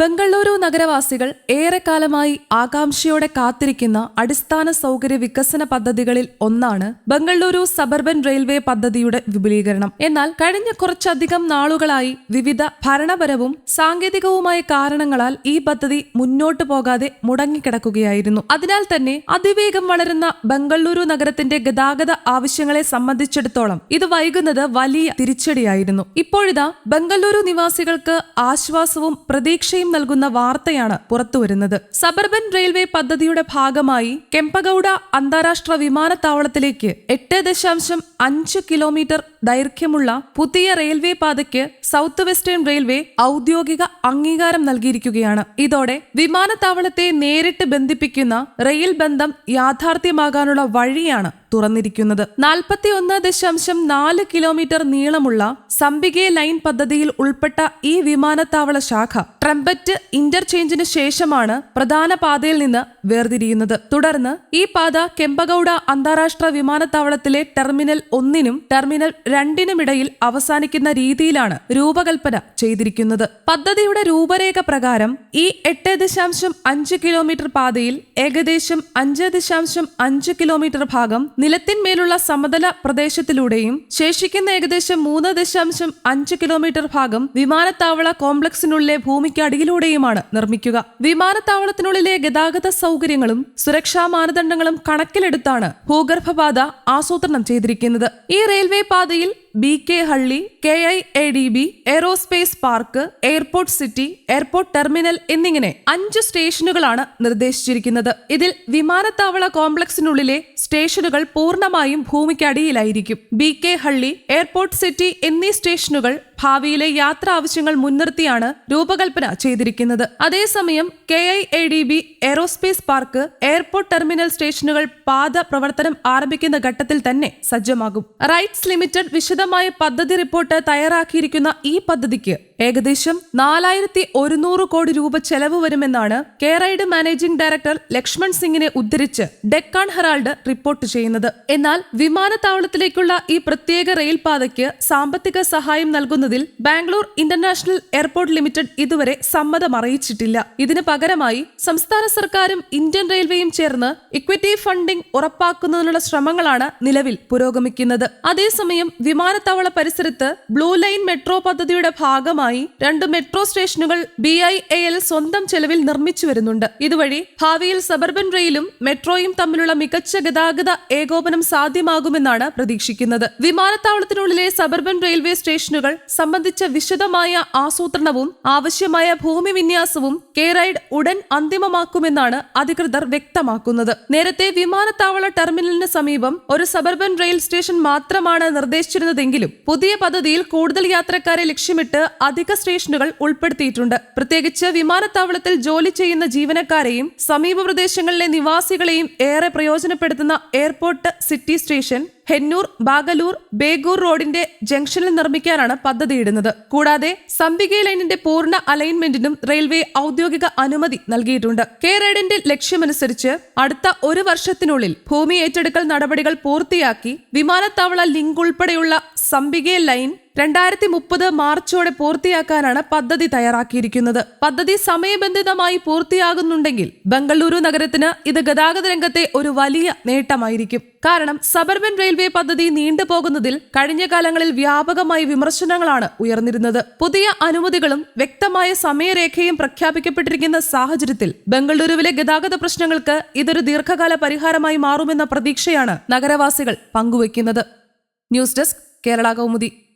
ബംഗളൂരു നഗരവാസികൾ ഏറെക്കാലമായി ആകാംക്ഷയോടെ കാത്തിരിക്കുന്ന അടിസ്ഥാന സൗകര്യ വികസന പദ്ധതികളിൽ ഒന്നാണ് ബംഗളൂരു സബർബൻ റെയിൽവേ പദ്ധതിയുടെ വിപുലീകരണം. എന്നാൽ കഴിഞ്ഞ കുറച്ചധികം നാളുകളായി വിവിധ ഭരണപരവും സാങ്കേതികവുമായ കാരണങ്ങളാൽ ഈ പദ്ധതി മുന്നോട്ടു പോകാതെ മുടങ്ങിക്കിടക്കുകയായിരുന്നു. അതിനാൽ തന്നെ അതിവേഗം വളരുന്ന ബംഗളൂരു നഗരത്തിന്റെ ഗതാഗത ആവശ്യങ്ങളെ സംബന്ധിച്ചിടത്തോളം ഇത് വൈകുന്നത് വലിയ തിരിച്ചടിയായിരുന്നു. ഇപ്പോഴിതാ ബംഗളൂരു നിവാസികൾക്ക് ആശ്വാസവും പ്രതീക്ഷയും നൽകുന്ന വാർത്തയാണ് പുറത്തുവരുന്നത്. സബർബൻ റെയിൽവേ പദ്ധതിയുടെ ഭാഗമായി കെമ്പഗൌഡ അന്താരാഷ്ട്ര വിമാനത്താവളത്തിലേക്ക് എട്ട് ദശാംശം അഞ്ച് കിലോമീറ്റർ ദൈർഘ്യമുള്ള പുതിയ റെയിൽവേ പാതയ്ക്ക് സൗത്ത് വെസ്റ്റേൺ റെയിൽവേ ഔദ്യോഗിക അംഗീകാരം നൽകിയിരിക്കുകയാണ്. ഇതോടെ വിമാനത്താവളത്തെ നേരിട്ട് ബന്ധിപ്പിക്കുന്ന റെയിൽ ബന്ധം യാഥാർത്ഥ്യമാകാനുള്ള വഴിയാണ് തുറന്നിരിക്കുന്നത്. നാൽപ്പത്തിയൊന്ന് ദശാംശം നാല് കിലോമീറ്റർ നീളമുള്ള സംബികെ ലൈൻ പദ്ധതിയിൽ ഉൾപ്പെട്ട ഈ വിമാനത്താവള ശാഖ ട്രംപറ്റ് ഇന്റർചേഞ്ചിന് ശേഷമാണ് പ്രധാന പാതയിൽ നിന്ന് വേർതിരിയുന്നത്. തുടർന്ന് ഈ പാത കെമ്പഗൌഡ അന്താരാഷ്ട്ര വിമാനത്താവളത്തിലെ ടെർമിനൽ ഒന്നിനും ടെർമിനൽ രണ്ടിനുമിടയിൽ അവസാനിക്കുന്ന രീതിയിലാണ് രൂപകൽപ്പന ചെയ്തിരിക്കുന്നത്. പദ്ധതിയുടെ രൂപരേഖ പ്രകാരം ഈ എട്ട് ദശാംശം അഞ്ച് കിലോമീറ്റർ പാതയിൽ ഏകദേശം അഞ്ച് ദശാംശം അഞ്ച് കിലോമീറ്റർ ഭാഗം നിലത്തിന്മേലുള്ള സമതല പ്രദേശത്തിലൂടെയും ശേഷിക്കുന്ന ഏകദേശം മൂന്ന് ദശാംശം അഞ്ച് കിലോമീറ്റർ ഭാഗം വിമാനത്താവള കോംപ്ലക്സിനുള്ളിലെ ഭൂമിക്കടിയിലൂടെയുമാണ് നിർമ്മിക്കുക. വിമാനത്താവളത്തിനുള്ളിലെ ഗതാഗത സൗകര്യങ്ങളും സുരക്ഷാ മാനദണ്ഡങ്ങളും കണക്കിലെടുത്താണ് ഭൂഗർഭപാത ആസൂത്രണം ചെയ്തിരിക്കുന്നത്. ഈ റെയിൽവേ പാതയിൽ B K Halli K I A D B aerospace park airport city airport terminal എന്നിങ്ങനെ അഞ്ച് സ്റ്റേഷനുകളാണ് നിർദ്ദേശിച്ചിരിക്കുന്നത്. ഇതിൽ വിമാനത്താവള കോംപ്ലക്സിനുള്ളിലെ സ്റ്റേഷനുകൾ പൂർണമായും ഭൂമിക്കടിയിലായിരിക്കും. B K Halli airport city എന്നീ സ്റ്റേഷനുകൾ ഭാവിയിലെ യാത്രാ ആവശ്യങ്ങൾ മുൻനിർത്തിയാണ് രൂപകൽപ്പന ചെയ്തിരിക്കുന്നത്. അതേസമയം K I A D B aerospace park airport terminal സ്റ്റേഷനുകൾ പാത പ്രവർത്തനം ആരംഭിക്കുന്ന ഘട്ടത്തിൽ തന്നെ സജ്ജമാകും. റൈറ്റ്സ് ലിമിറ്റഡ് വിശദമായ പദ്ധതി റിപ്പോർട്ട് തയ്യാറാക്കിയിരിക്കുന്ന ഈ പദ്ധതിക്ക് ഏകദേശം നാലായിരത്തി ഒരുന്നൂറ് കോടി രൂപ ചെലവ് വരുമെന്നാണ് കെയറൈഡ് മാനേജിംഗ് ഡയറക്ടർ ലക്ഷ്മൺ സിംഗിനെ ഉദ്ധരിച്ച് ഡെക്കാൻ ഹെറാൾഡ് റിപ്പോർട്ട് ചെയ്യുന്നത്. എന്നാൽ വിമാനത്താവളത്തിലേക്കുള്ള ഈ പ്രത്യേക റെയിൽ പാതയ്ക്ക് സാമ്പത്തിക സഹായം നൽകുന്നതിൽ ബാംഗ്ലൂർ ഇന്റർനാഷണൽ എയർപോർട്ട് ലിമിറ്റഡ് ഇതുവരെ സമ്മതം അറിയിച്ചിട്ടില്ല. ഇതിന് പകരമായി സംസ്ഥാന സർക്കാരും ഇന്ത്യൻ റെയിൽവേയും ചേർന്ന് ഇക്വിറ്റി ഫണ്ടിംഗ് ഉറപ്പാക്കുന്നതിനുള്ള ശ്രമങ്ങളാണ് നിലവിൽ പുരോഗമിക്കുന്നത്. അതേസമയം വിമാനത്താവള പരിസരത്ത് ബ്ലൂ ലൈൻ മെട്രോ പദ്ധതിയുടെ ഭാഗമായി രണ്ട് മെട്രോ സ്റ്റേഷനുകൾ ബി ഐ എ എൽ സ്വന്തം ചെലവിൽ നിർമ്മിച്ചു വരുന്നുണ്ട്. ഇതുവഴി ഭാവിയിൽ സബർബൻ റെയിലും മെട്രോയും തമ്മിലുള്ള മികച്ച ഗതാഗത ഏകോപനം സാധ്യമാകുമെന്നാണ് പ്രതീക്ഷിക്കുന്നത്. വിമാനത്താവളത്തിനുള്ളിലെ സബർബൻ റെയിൽവേ സ്റ്റേഷനുകൾ സംബന്ധിച്ച വിശദമായ ആസൂത്രണവും ആവശ്യമായ ഭൂമി വിന്യാസവും കെയറൈഡ് ഉടൻ അന്തിമമാക്കുമെന്നാണ് അധികൃതർ വ്യക്തമാക്കുന്നത്. നേരത്തെ വിമാനത്താവള ടെർമിനലിന് സമീപം ഒരു സബർബൻ റെയിൽ സ്റ്റേഷൻ മാത്രമാണ് നിർദ്ദേശിച്ചിരുന്നതെങ്കിലും പുതിയ പദ്ധതിയിൽ കൂടുതൽ യാത്രക്കാരെ ലക്ഷ്യമിട്ട് സ്റ്റേഷനുകൾ ഉൾപ്പെടുത്തിയിട്ടുണ്ട്. പ്രത്യേകിച്ച് വിമാനത്താവളത്തിൽ ജോലി ചെയ്യുന്ന ജീവനക്കാരെയും സമീപ പ്രദേശങ്ങളിലെ നിവാസികളെയും ഏറെ പ്രയോജനപ്പെടുത്തുന്ന airport city station Hennur Bagalur Begur റോഡിന്റെ ജംഗ്ഷനിൽ നിർമ്മിക്കാനാണ് പദ്ധതിയിടുന്നത്. കൂടാതെ സംബിക ലൈനിന്റെ പൂർണ അലൈൻമെന്റിനും റെയിൽവേ ഔദ്യോഗിക അനുമതി നൽകിയിട്ടുണ്ട്. കേരഡിന്റെ ലക്ഷ്യമനുസരിച്ച് അടുത്ത ഒരു വർഷത്തിനുള്ളിൽ ഭൂമി ഏറ്റെടുക്കൽ നടപടികൾ പൂർത്തിയാക്കി വിമാനത്താവള ലിങ്ക് ഉൾപ്പെടെയുള്ള സംബികെ ലൈൻ രണ്ടായിരത്തി മുപ്പത് മാർച്ചോടെ പൂർത്തിയാക്കാനാണ് പദ്ധതി തയ്യാറാക്കിയിരിക്കുന്നത്. പദ്ധതി സമയബന്ധിതമായി പൂർത്തിയാകുന്നുണ്ടെങ്കിൽ ബംഗളൂരു നഗരത്തിന് ഇത് ഗതാഗത രംഗത്തെ ഒരു വലിയ നേട്ടമായിരിക്കും. കാരണം സബർബൻ റെയിൽവേ പദ്ധതി നീണ്ടുപോകുന്നതിൽ കഴിഞ്ഞ കാലങ്ങളിൽ വ്യാപകമായി വിമർശനങ്ങളാണ് ഉയർന്നിരുന്നത്. പുതിയ അനുമതികളും വ്യക്തമായ സമയരേഖയും പ്രഖ്യാപിക്കപ്പെട്ടിരിക്കുന്ന സാഹചര്യത്തിൽ ബംഗളൂരുവിലെ ഗതാഗത പ്രശ്നങ്ങൾക്ക് ഇതൊരു ദീർഘകാല പരിഹാരമായി മാറുമെന്ന പ്രതീക്ഷയാണ് നഗരവാസികൾ പങ്കുവയ്ക്കുന്നത്. News desk Kerala Kaumudi.